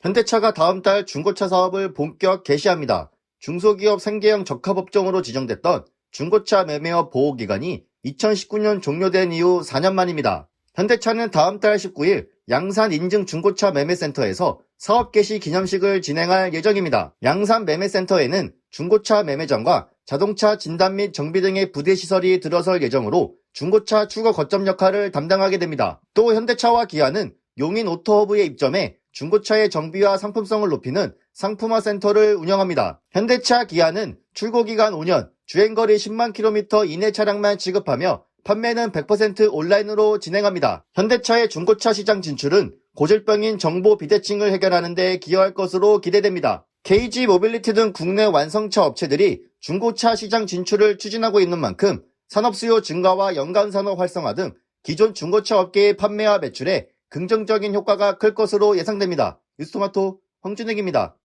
현대차가 다음 달 중고차 사업을 본격 개시합니다. 중소기업 생계형 적합업종으로 지정됐던 중고차 매매업 보호기간이 2019년 종료된 이후 4년 만입니다. 현대차는 다음 달 19일 양산 인증 중고차 매매센터에서 사업 개시 기념식을 진행할 예정입니다. 양산 매매센터에는 중고차 매매장과 자동차 진단 및 정비 등의 부대 시설이 들어설 예정으로 중고차 출고 거점 역할을 담당하게 됩니다. 또 현대차와 기아는 용인 오토허브에 입점해 중고차의 정비와 상품성을 높이는 상품화 센터를 운영합니다. 현대차 기아는 출고 기간 5년, 주행거리 10만 킬로미터 이내 차량만 취급하며 판매는 100% 온라인으로 진행합니다. 현대차의 중고차 시장 진출은 고질병인 정보 비대칭을 해결하는 데 기여할 것으로 기대됩니다. KG 모빌리티 등 국내 완성차 업체들이 중고차 시장 진출을 추진하고 있는 만큼 산업 수요 증가와 연간 산업 활성화 등 기존 중고차 업계의 판매와 매출에 긍정적인 효과가 클 것으로 예상됩니다. 뉴스토마토 황준혁입니다.